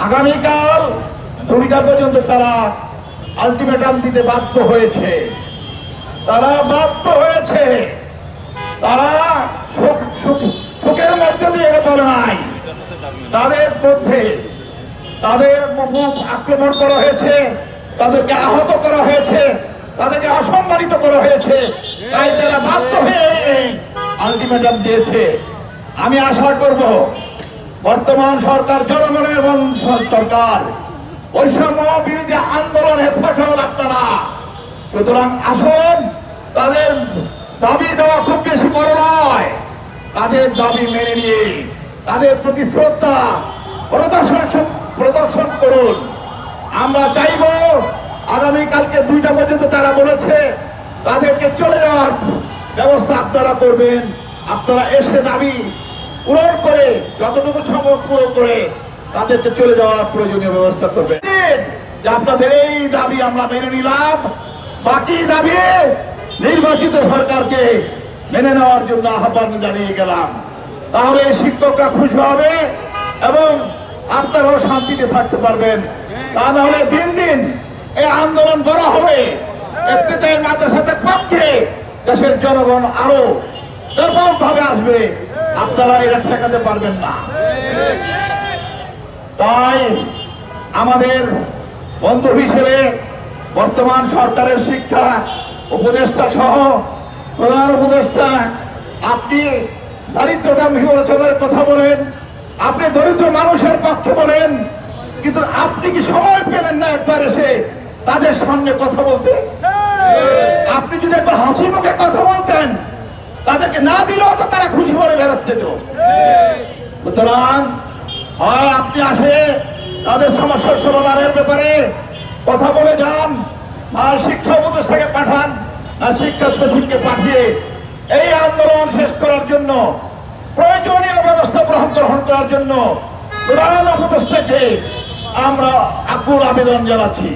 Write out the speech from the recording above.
আগামীকাল দুর্গা পর্যন্ত তারা আলটিমেটাম দিতে বাধ্য হয়েছে। তারা বাধ্য হয়েছে। তারা সুখ- সুখ- সুখের মধ্যে দিয়ে বলে নাই তাদের মধ্যে, তাদের মুখ আক্রমণ করা হয়েছে, তাদেরকে আহত করা হয়েছে, তাদেরকে অসম্মানিত করা হয়েছে। তাই তারা বাধ্য হয়ে আলটিমেটাম দিয়েছে। আমি আশা করব বর্তমান সরকার জনগণের সরকার। বৈষম্য বিরোধী আন্দোলনের ফসল আপনারা সুতরাং আসুন, তাদের দাবি দেওয়া খুব বেশি বড় নয়। তাদের দাবি মেনে নিয়ে, তাদের প্রতি শ্রদ্ধা প্রদর্শন প্রদর্শন করুন। আমরা চাইব আগামীকালকে দুইটা পর্যন্ত তারা বলেছে, তাদেরকে চলে যাওয়ার ব্যবস্থা আপনারা করবেন। আপনারা এসে দাবি পূরণ করে, যতটুকু সম্ভব পূরণ করে, তাদেরকে চলে যাওয়ার প্রয়োজনীয় ব্যবস্থা করবেন যে আপনাদের এই দাবি আমরা মেনে নিলাম, বাকি দাবি নির্বাচিত সরকারকে মেনে নেওয়ার জন্য আহ্বান জানিয়ে গেলাম। তাহলে শিক্ষকরা খুশি হবে এবং আপনারাও শান্তিতে থাকতে পারবেন। তা নাহলে দিন দিন এই আন্দোলন বড় হবে। একটিতে মাদ্রাসাতে পক্ষে দেশের জনগণ আরও ব্যাপক ভাবে আসবে। আপনারা এটা ঠেকাতে পারবেন না। তাই আমাদের বন্ধু হিসেবে বর্তমান সরকারের শিক্ষা উপদেষ্টা সহ প্রধান উপদেষ্টা আপনি দারিদ্রতা বিমোচনের কথা বলেন আপনি দরিদ্র মানুষের পক্ষে বলেন কিন্তু আপনি কি সময় পেলেন না একবার এসে তাদের সামনে কথা বলতে? আপনি যদি একবার হাসি মুখে কথা তাদেরকে না দিলেও তো তারা খুশি করে বেরোতে যেত সুতরাং, হয় আপনি আসে তাদের সমস্যার সমাধানের ব্যাপারে কথা বলে যান, আর শিক্ষা উপদেষ্টাকে পাঠান, আর শিক্ষা সচিবকে পাঠিয়ে এই আন্দোলন শেষ করার জন্য, প্রয়োজনীয় ব্যবস্থা গ্রহণ গ্রহণ করার জন্য প্রধান উপদেষ্টাকে আমরা আকুল আবেদন জানাচ্ছি।